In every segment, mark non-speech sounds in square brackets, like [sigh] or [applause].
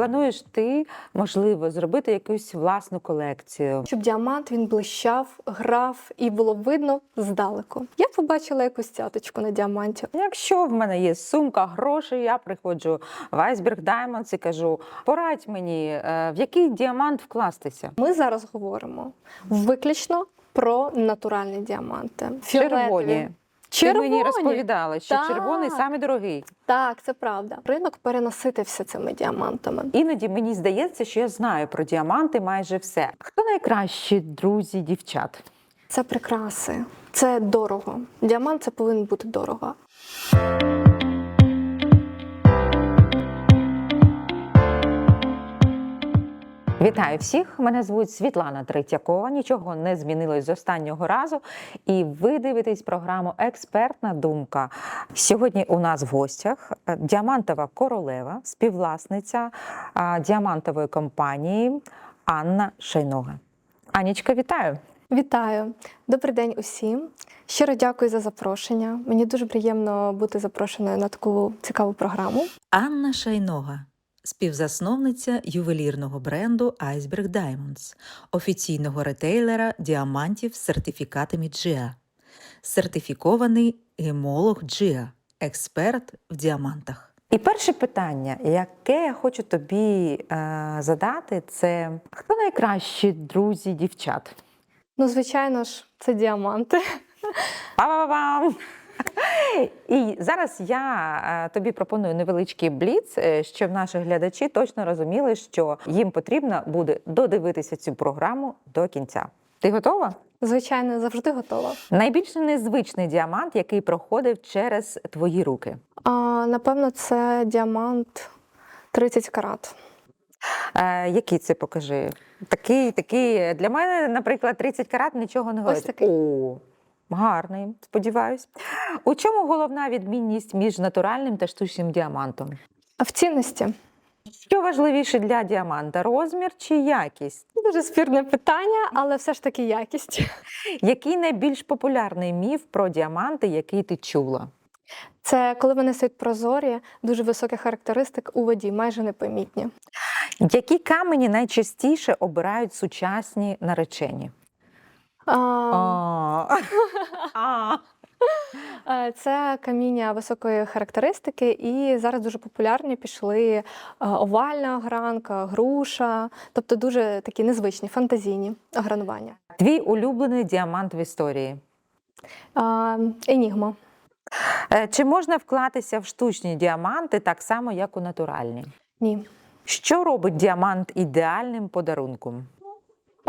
плануєш ти, можливо, зробити якусь власну колекцію? Щоб діамант він блищав, грав і було видно здалеку. Я побачила якусь цяточку на діаманті. Якщо в мене є сумка грошей, я приходжу в Iceberg Diamonds і кажу: порадь мені, е, в який діамант вкластися? Ми зараз говоримо виключно про натуральні діаманти. Фіолетові. Червоні. Червоні. Ти мені розповідала, що Так. червоний саме дорогий. Так, це правда. Ринок перенаситився цими діамантами. Іноді мені здається, що я знаю про діаманти майже все. Хто найкращі друзі дівчат? Це прикраси, це дорого. Діамант це повинен бути дорого. Вітаю всіх! Мене звуть Світлана Третьякова. Нічого не змінилось з останнього разу. І ви дивитесь програму Експертна думка. Сьогодні у нас в гостях е, діамантова королева, співвласниця діамантової компанії Анна Шайнога. Анічка, вітаю! Вітаю! Добрий день усім. Щиро дякую за запрошення. Мені дуже приємно бути запрошеною на таку цікаву програму. Анна Шайнога, співзасновниця ювелірного бренду Iceberg Diamonds, офіційного ретейлера діамантів з сертифікатами GIA, сертифікований гемолог GIA, експерт в діамантах. І перше питання, яке я хочу тобі е, задати, це хто найкращі друзі дівчат? Ну, звичайно ж, це діаманти. Па-па-пам! І зараз я е, тобі пропоную невеличкий бліц, е, щоб наші глядачі точно розуміли, що їм потрібно буде додивитися цю програму до кінця. Ти готова? Звичайно, завжди готова. Найбільш незвичний діамант, який проходив через твої руки. А, напевно, це діамант 30 карат. Е, який це покажи? Такий, такий. Для мене, наприклад, 30 карат нічого не говорить. такий. О, гарний, сподіваюсь. У чому головна відмінність між натуральним та штучним діамантом? А в цінності Що важливіше для діаманта розмір чи якість? дуже спірне питання, але все ж таки якість. Який найбільш популярний міф про діаманти, який ти чула? Це коли вони стають прозорі, дуже високих характеристик у воді, майже непомітні. Які камені найчастіше обирають сучасні наречені? А, А. [laughs] А. Е, Це каміння високої характеристики, і зараз дуже популярні пішли е, овальна огранка, груша, тобто дуже такі незвичні, фантазійні огранування. Твій улюблений діамант в історії. Енігма. Е, Чи можна вклатися в штучні діаманти так само, як у натуральні? Ні. Що робить діамант ідеальним подарунком?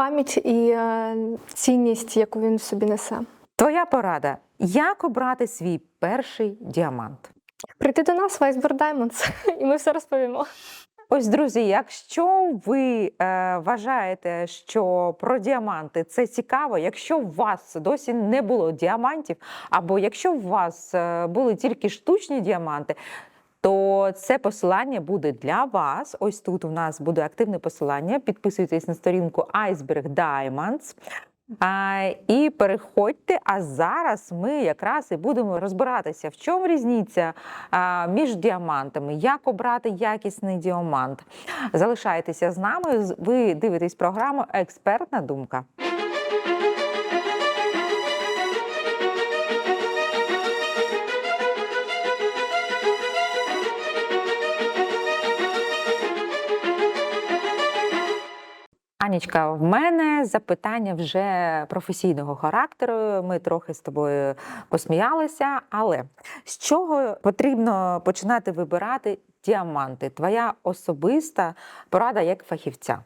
Пам'ять і е, цінність, яку він в собі несе. Твоя порада: як обрати свій перший діамант? Прийти до нас в Iceberg Diamonds, [laughs] і ми все розповімо. Ось, друзі, якщо ви е, вважаєте, що про діаманти це цікаво, якщо у вас досі не було діамантів, або якщо у вас е, були тільки штучні діаманти, то це посилання буде для вас. Ось тут у нас буде активне посилання. Підписуйтесь на сторінку Iceberg Diamonds. А, і переходьте. А зараз ми якраз і будемо розбиратися, в чому різниця а, між діамантами, як обрати якісний діамант. Залишайтеся з нами. Ви дивитесь програму Експертна думка. Анічка, в мене запитання вже професійного характеру. Ми трохи з тобою посміялися. Але з чого потрібно починати вибирати діаманти? Твоя особиста порада як фахівця.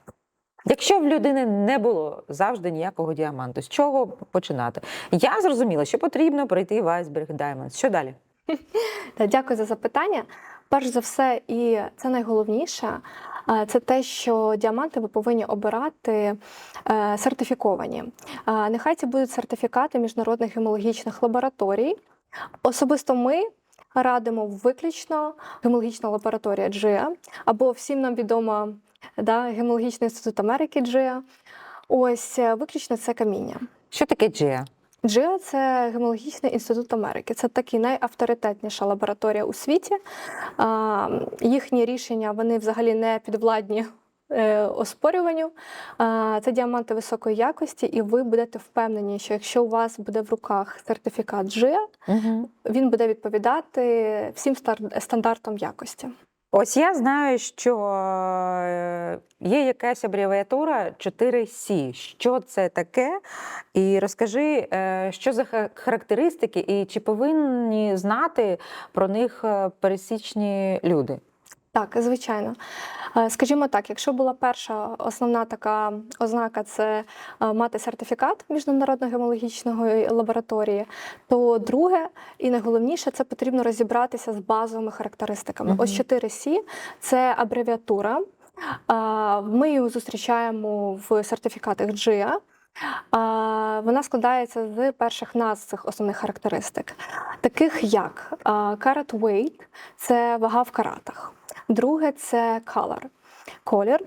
Якщо в людини не було завжди ніякого діаманту, з чого починати? Я зрозуміла, що потрібно прийти в Iceberg Diamonds. Що далі? Дякую за запитання. Перш за все, і це найголовніше, це те, що діаманти ви повинні обирати е, сертифіковані. Нехай це будуть сертифікати міжнародних гемологічних лабораторій. Особисто ми радимо виключно гемологічна лабораторія GIA, або всім нам відомо да, Гемологічний інститут Америки GIA. Ось е, виключно це каміння. Що таке джия? GIA – це Гемологічний інститут Америки. Це таки найавторитетніша лабораторія у світі. Їхні рішення вони взагалі не підвладні е, оспорюванню. Це діаманти високої якості, і ви будете впевнені, що якщо у вас буде в руках сертифікат GIA, Угу. він буде відповідати всім стандартам якості. Ось я знаю, що е, є якась абревіатура 4C. Що це таке? І розкажи, е, що за характеристики, і чи повинні знати про них е, пересічні люди? Так, звичайно. Е, Скажімо так, якщо була перша основна така ознака це е, мати сертифікат міжнародної гемологічної лабораторії, то друге і найголовніше це потрібно розібратися з базовими характеристиками. Мгм. Ось 4C – це абревіатура. Е, Ми її зустрічаємо в сертифікатах GIA. Вона складається з перших назв цих основних характеристик, таких як carat weight – це вага в каратах. Друге це color – колір.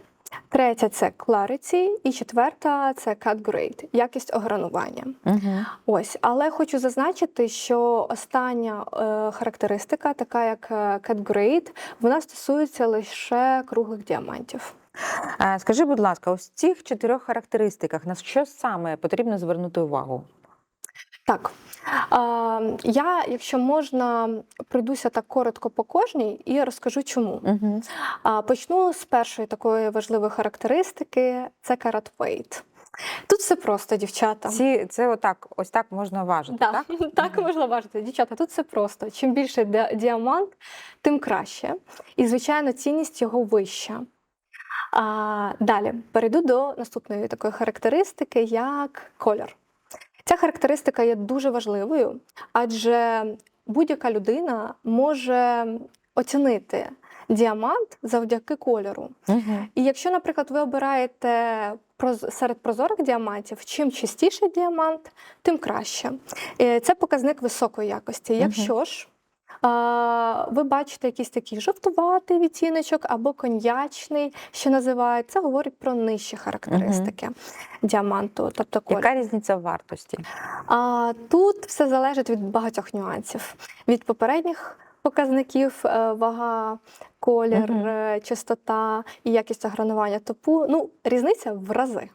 Третє це clarity, і четверта це cut grade – якість огранування. Угу. Ось, але хочу зазначити, що остання е, характеристика, така як е, cut grade, вона стосується лише круглих діамантів. Скажи, будь ласка, ось цих чотирьох характеристиках на що саме потрібно звернути увагу? Так. Е, я, якщо можна, пройдуся так коротко по кожній і розкажу чому. Угу. Почну з першої такої важливої характеристики це weight. Тут все просто, дівчата. Ці, це отак, ось так можна важити, Да, так? [laughs] так, можна важити. Дівчата, тут все просто. Чим більше діамант, тим краще. І, звичайно, цінність його вища. А, далі перейду до наступної такої характеристики, як колір. Ця характеристика є дуже важливою, адже будь-яка людина може оцінити діамант завдяки кольору. Угу. І якщо, наприклад, ви обираєте серед прозорих діамантів, чим чистіший діамант, тим краще. Е, Це показник високої якості. Якщо ж ви бачите якийсь такий жовтуватий відтіночок або коньячний, що називають, це говорить про нижчі характеристики діаманту, тобто колір. Яка різниця в вартості? А тут все залежить від багатьох нюансів. Від попередніх показників е, вага, колір, е, чистота і якість огранування топу. Ну, різниця в рази.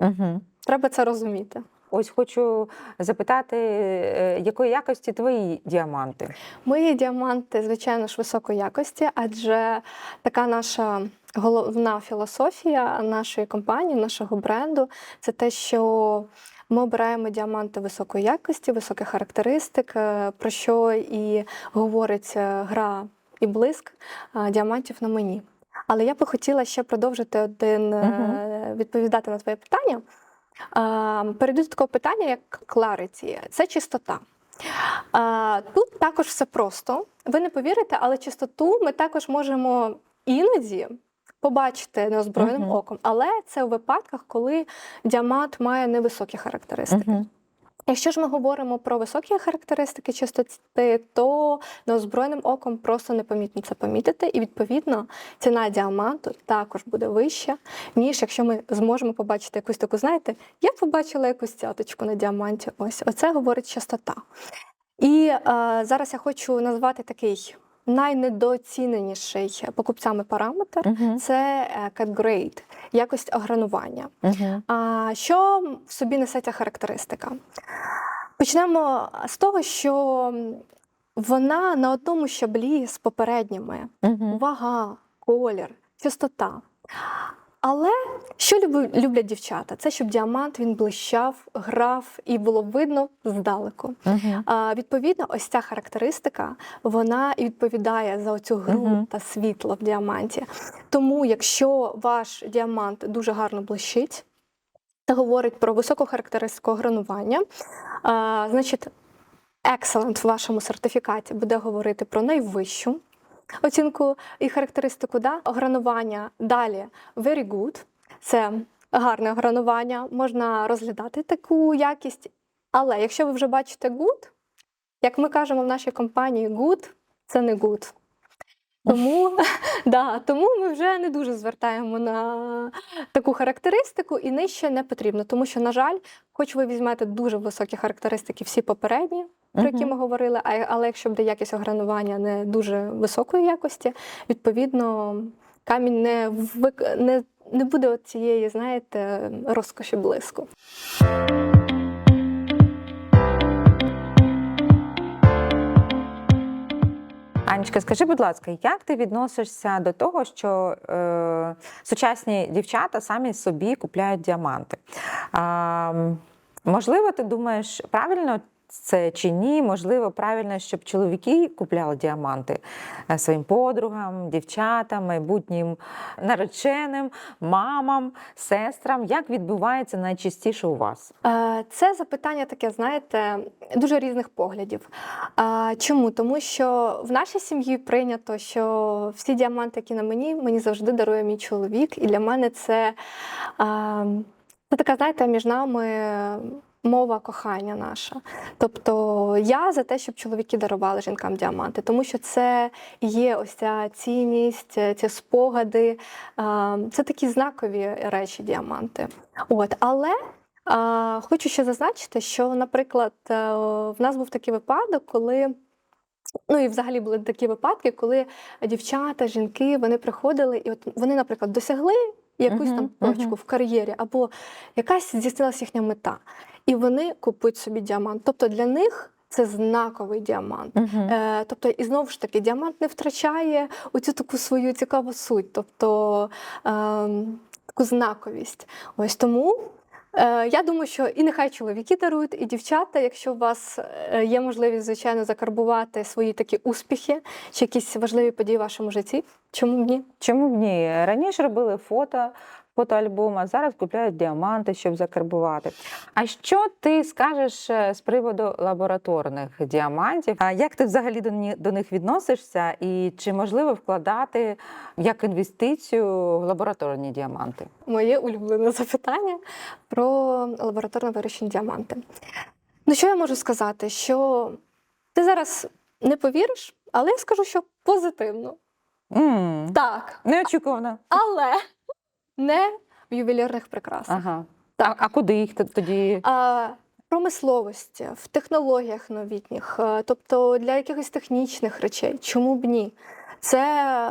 Угу. Треба це розуміти. Ось хочу запитати, е, якої якості твої діаманти? Мої діаманти, звичайно ж, високої якості, адже така наша головна філософія нашої компанії, нашого бренду це те, що ми обираємо діаманти високої якості, високих характеристик, е, про що і говорить гра і блиск е, діамантів на мені. Але я би хотіла ще продовжити один Мгм. відповідати на твоє питання. Перейду до такого питання, як clarity. Це чистота. Тут також все просто. Ви не повірите, але чистоту ми також можемо іноді побачити неозброєним Мгм. оком. Але це у випадках, коли діамант має невисокі характеристики. Угу. Якщо ж ми говоримо про високі характеристики чистоти, то неозброєним оком просто непомітно це помітити, і відповідно ціна діаманту також буде вища, ніж якщо ми зможемо побачити якусь таку, знаєте, я побачила якусь цяточку на діаманті. Ось оце говорить чистота. І е, зараз я хочу назвати такий найнедооціненіший покупцями параметр. Угу. Це е, cut grade, якість огранування. Угу. А що в собі несе ця характеристика? Почнемо з того, що вона на одному щаблі з попередніми: Угу. вага, колір, чистота. Але що люблять дівчата? Це щоб діамант він блищав, грав і було видно здалеку. Угу. А, відповідно, ось ця характеристика вона і відповідає за оцю гру Мгм. та світло в діаманті. Тому, якщо ваш діамант дуже гарно блищить, це говорить про високу характеристику гранування, а, значить, excellent в вашому сертифікаті буде говорити про найвищу оцінку і характеристику да? огранування. Далі very good – це гарне огранування, можна розглядати таку якість. Але якщо ви вже бачите good, як ми кажемо в нашій компанії, good – це не good. Тому, [laughs] да, тому ми вже не дуже звертаємо на таку характеристику і нижче не потрібно. Тому що, на жаль, хоч ви візьмете дуже високі характеристики, всі попередні, про які ми говорили, а- але якщо буде якість огранування не дуже високої якості, відповідно камінь не вик... не, не буде от цієї, знаєте, розкоші блиску. Анечка, скажи, будь ласка, як ти відносишся до того, що е, сучасні дівчата самі собі купляють діаманти? М, можливо, ти думаєш, правильно це чи ні? Можливо, правильно, щоб чоловіки купляли діаманти е, своїм подругам, дівчатам, майбутнім нареченим, мамам, сестрам. Як відбувається найчастіше у вас? Е, Це запитання таке, знаєте, дуже різних поглядів. Чому? Тому що в нашій сім'ї прийнято, що всі діаманти, які на мені, мені завжди дарує мій чоловік. І для мене це, це така, знаєте, між нами. Мова кохання наша. Тобто я за те, щоб чоловіки дарували жінкам діаманти, тому що це є ось ця цінність, ці спогади, це такі знакові речі, діаманти. От, але хочу ще зазначити, що, наприклад, е, в нас був такий випадок, коли. Ну і взагалі були такі випадки, коли дівчата, жінки вони приходили, і от вони, наприклад, досягли якусь там точку в кар'єрі, або якась здійснилася їхня мета, і вони купують собі діамант. Тобто для них це знаковий діамант. Е, тобто, і знову ж таки, діамант не втрачає оцю таку свою цікаву суть, тобто е, таку знаковість. Ось тому. Е, Я думаю, що і нехай чоловіки дарують, і дівчата, якщо у вас е, є можливість, звичайно, закарбувати свої такі успіхи чи якісь важливі події в вашому житті, чому б ні? Чому б ні? Раніше робили фото, фотоальбом, а зараз купляють діаманти, щоб закарбувати. А що ти скажеш е, з приводу лабораторних діамантів? А як ти взагалі до них відносишся? І чи можливо вкладати як інвестицію в лабораторні діаманти? Моє улюблене запитання про лабораторно вирощені діаманти. Ну, що я можу сказати? Що ти зараз не повіриш, але я скажу, що позитивно. м Так, Неочікувано. але не в ювелірних прикрасах. Ага. Так. А, а куди їх тоді? А, промисловості, в технологіях новітніх, е, тобто для якихось технічних речей. Чому б ні? Це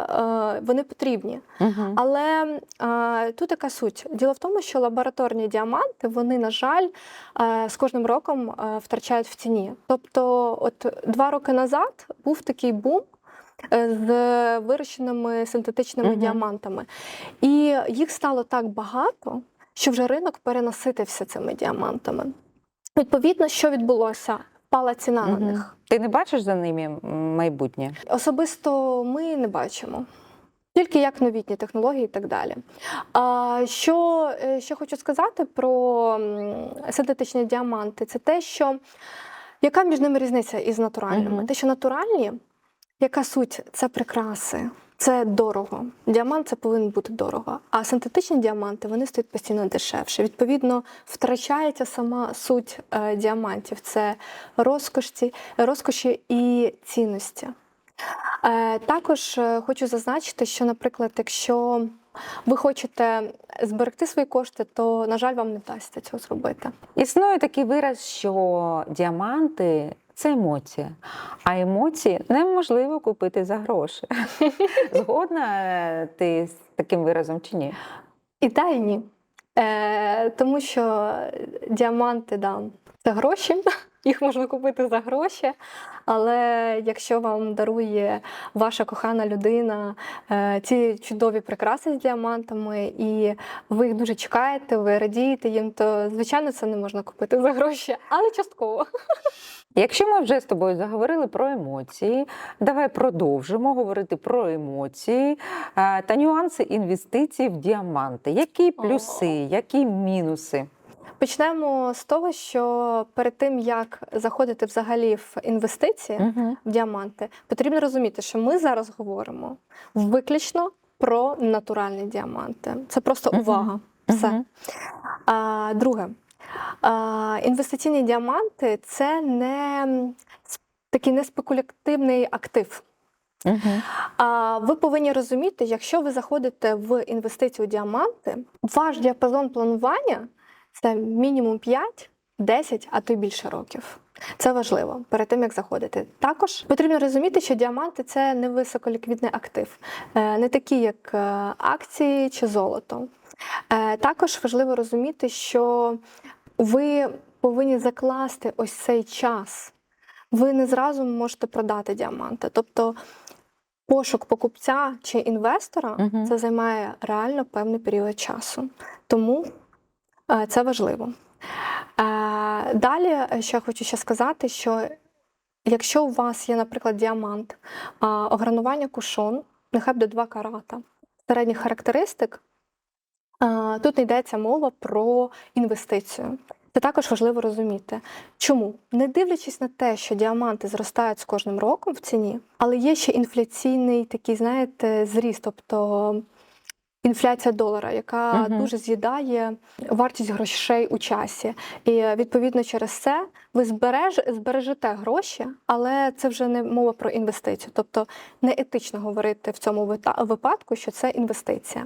е, вони потрібні. Мгм. Але е, тут така суть. Діло в тому, що лабораторні діаманти, вони, на жаль, е, з кожним роком е, втрачають в ціні. Тобто, от два роки назад був такий бум. Е, З вирощеними синтетичними Мгм. діамантами. І їх стало так багато, що вже ринок перенаситився цими діамантами. Відповідно, що відбулося? Впала ціна на них. Ти не бачиш за ними майбутнє? Особисто ми не бачимо. Тільки як новітні технології і так далі. А що ще хочу сказати про синтетичні діаманти, це те, що яка між ними різниця із натуральними? Мгм. Те, що натуральні, яка суть? Це прикраси, це дорого. Діамант це повинен бути дорого. А синтетичні діаманти вони стоять постійно дешевше. Відповідно, втрачається сама суть е, діамантів. Це розкоші, розкоші і цінності. Е, Також е, хочу зазначити, що, наприклад, якщо ви хочете зберегти свої кошти, то, на жаль, вам не вдасться цього зробити. Існує такий вираз, що діаманти це емоція, а емоції неможливо купити за гроші. [laughs] Згодна е, ти з таким виразом чи ні? І та, і ні. Е, тому що діаманти да, це гроші, [laughs] їх можна купити за гроші. Але якщо вам дарує ваша кохана людина е, ці чудові прикраси з діамантами, і ви їх дуже чекаєте, ви радієте їм, то звичайно це не можна купити за гроші, але частково. [laughs] Якщо ми вже з тобою заговорили про емоції, давай продовжимо говорити про емоції е, та нюанси інвестицій в діаманти. Які плюси, які мінуси? Почнемо з того, що перед тим як заходити взагалі в інвестиції Угу. в діаманти, потрібно розуміти, що ми зараз говоримо виключно про натуральні діаманти. Це просто увага. Все. А, друге, а, інвестиційні діаманти це не такий не спекулятивний актив. Мгм. А ви повинні розуміти, якщо ви заходите в інвестицію у діаманти, ваш діапазон планування це мінімум 5, 10, а то й більше років. Це важливо перед тим, як заходити. Також потрібно розуміти, що діаманти це не високоліквідний актив, е, не такі, як е, акції чи золото. Е, Також важливо розуміти, що ви повинні закласти ось цей час. Ви не зразу можете продати діаманти. Тобто пошук покупця чи інвестора Мгм. це займає реально певний період часу. Тому це важливо. Е, Далі, е, що я хочу ще сказати, що якщо у вас є, наприклад, діамант, огранування кушон, нехай буде 2 карата, середніх характеристик, тут не йдеться мова про інвестицію. Це також важливо розуміти. Чому? Не дивлячись на те, що діаманти зростають з кожним роком в ціні, але є ще інфляційний такий, знаєте, зріст, тобто інфляція долара, яка Мгм. дуже з'їдає вартість грошей у часі. І е, відповідно через це ви збереж, збережете гроші, але це вже не мова про інвестицію. Тобто не етично говорити в цьому випадку, що це інвестиція.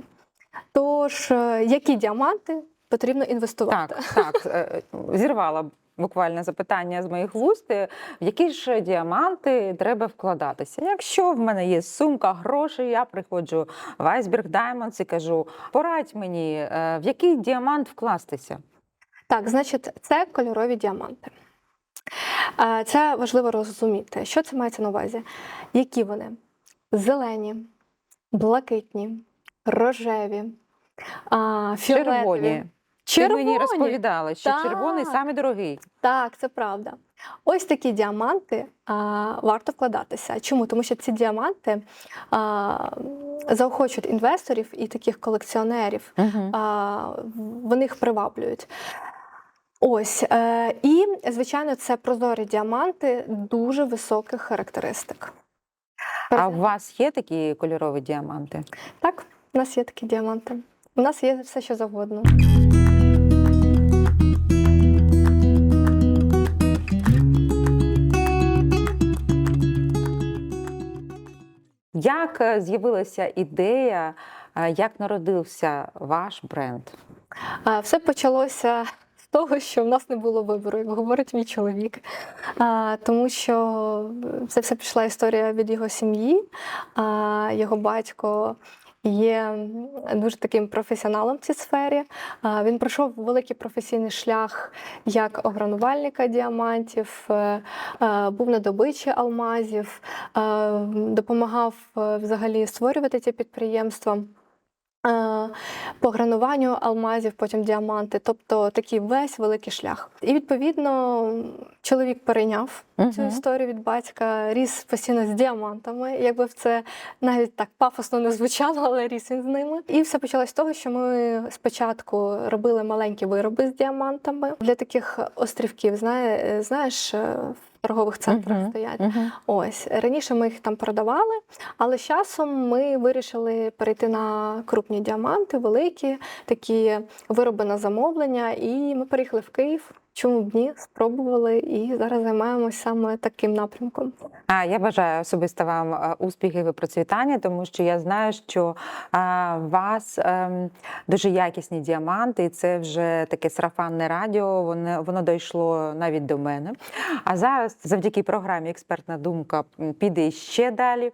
Тож, е, які діаманти потрібно інвестувати? Так, так, е, зірвала буквально запитання з моїх вуст. е, В які ж діаманти треба вкладатися? Якщо в мене є сумка грошей, я приходжу в Iceberg Diamonds і кажу: порадь мені, е, в який діамант вкластися? Так, значить, це кольорові діаманти. Е, Це важливо розуміти. Що це мається на увазі? Які вони? Зелені, блакитні, рожеві, фіолетові. Червоні. Червоні. Ти мені розповідала, що Так. червоний самий дорогий. Так, це правда. Ось такі діаманти а, варто вкладатися. Чому? Тому що ці діаманти а, заохочують інвесторів і таких колекціонерів Угу. а, вони їх приваблюють. Ось. Е, і, звичайно, це прозорі діаманти дуже високих характеристик. А у вас є такі кольорові діаманти? Так, у нас є такі діаманти. У нас є все, що завгодно. Як е, з'явилася ідея, е, як народився ваш бренд? Все почалося з того, що в нас не було вибору, як говорить мій чоловік. Тому що це все пішла історія від його сім'ї. Його батько є дуже таким професіоналом в цій сфері. Він пройшов великий професійний шлях як огранувальника діамантів, е, е, був на добичі алмазів, е, допомагав взагалі створювати ці підприємства. Е, по грануванню алмазів, потім діаманти, тобто такий весь великий шлях. І відповідно чоловік перейняв цю історію від батька, ріс постійно з діамантами, якби в це навіть так пафосно не звучало, але ріс він з ними. І все почалось з того, що ми спочатку робили маленькі вироби з діамантами для таких острівків. Знає, знаєш, е, в торгових центрах Мгм. стоять. Мгм. Ось раніше ми їх там продавали, але з часом ми вирішили перейти на крупні діаманти, великі такі вироби на замовлення. І ми переїхали в Київ. Чому б ні? Спробували і зараз займаємося саме таким напрямком. А я бажаю особисто вам е, успіхів і процвітання, тому що я знаю, що у вас ем, дуже якісні діаманти, і це вже таке сарафанне радіо. Воно воно дійшло навіть до мене. А зараз, завдяки програмі Експертна думка піде ще далі.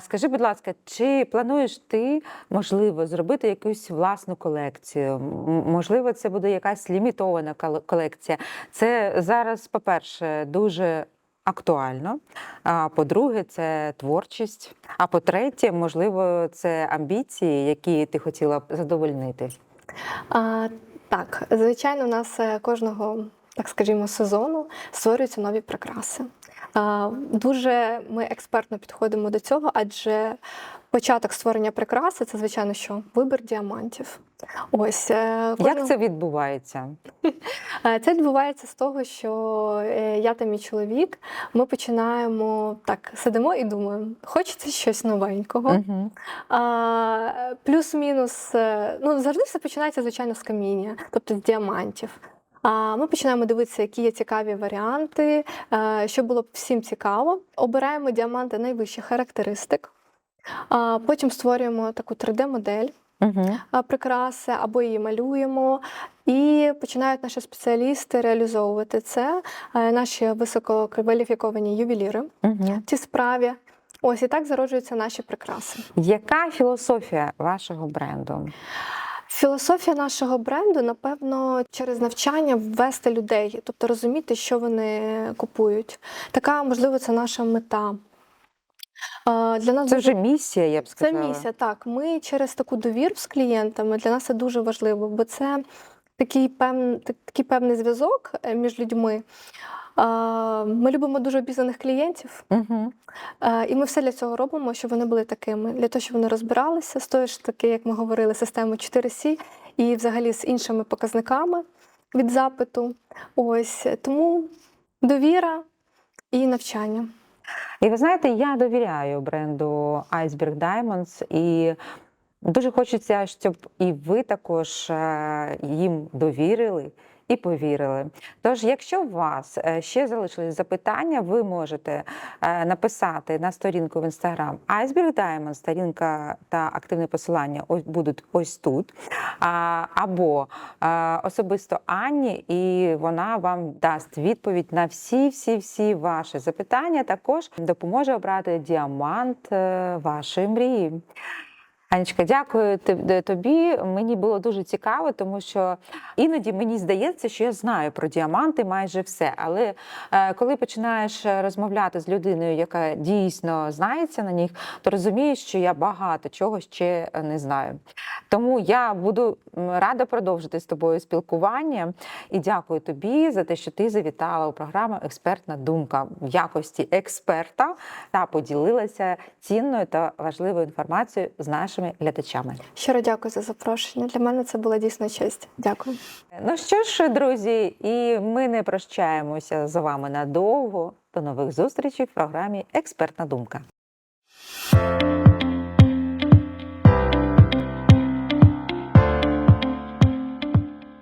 Скажи, будь ласка, чи плануєш ти можливо зробити якусь власну колекцію? Можливо, це буде якась лімітована колекція. Це зараз, по-перше, дуже актуально. А по-друге, це творчість. А по-третє, можливо, це амбіції, які ти хотіла б задовольнити. А, так, звичайно, у нас е, кожного, так скажімо, сезону створюються нові прикраси. Дуже ми експертно підходимо до цього, адже початок створення прикраси це, звичайно, що вибір діамантів. Ось е, Як це відбувається? [laughs] Е, Це відбувається з того, що е, я та мій чоловік ми починаємо так, сидимо і думаємо, хочеться щось новенького. А, плюс-мінус, е, ну завжди все починається, звичайно, з каміння, тобто з діамантів. А, Ми починаємо дивитися, які є цікаві варіанти, що було б всім цікаво. Обираємо діаманти найвищих характеристик. Потім створюємо таку 3D-модель Угу. прикраси або її малюємо. І починають наші спеціалісти реалізовувати це, е, наші висококваліфіковані ювеліри Угу. в цій справі. Ось і так зароджуються наші прикраси. Яка філософія вашого бренду? Філософія нашого бренду, напевно, через навчання ввести людей, тобто розуміти, що вони купують. Така, можливо, це наша мета. Для нас Це дуже вже місія, я б сказала. Це місія, так. Ми через таку довіру з клієнтами для нас це дуже важливо, бо це такий, певн, такий певний зв'язок е, між людьми. Ми любимо дуже обізнаних клієнтів, Угу. і ми все для цього робимо, щоб вони були такими, для того, щоб вони розбиралися з тою ж таки, як ми говорили, системою 4C і взагалі з іншими показниками від запиту. Ось тому довіра і навчання. І ви знаєте, я довіряю бренду Iceberg Diamonds і дуже хочеться, щоб і ви також е, їм довірили. І повірили. Тож, якщо у вас е, ще залишились запитання, ви можете е, написати на сторінку в інстаграм Iceberg Diamond, сторінка та активне посилання будуть ось тут. Або е, особисто Анні, і вона вам дасть відповідь на всі, всі, всі ваші запитання. Також допоможе обрати діамант вашої мрії. Анечка, дякую тобі. Мені було дуже цікаво, тому що іноді мені здається, що я знаю про діаманти майже все. Але е, коли починаєш е, розмовляти з людиною, яка дійсно знається на них, то розумієш, що я багато чого ще е, не знаю. Тому я буду рада продовжити з тобою спілкування і дякую тобі за те, що ти завітала у програму Експертна думка в якості експерта та поділилася цінною та важливою інформацією з нашими глядачами. Щиро дякую за запрошення. Для мене це була дійсно честь. Дякую. Ну що ж, друзі, і ми не прощаємося з вами надовго. До нових зустрічей в програмі Експертна думка.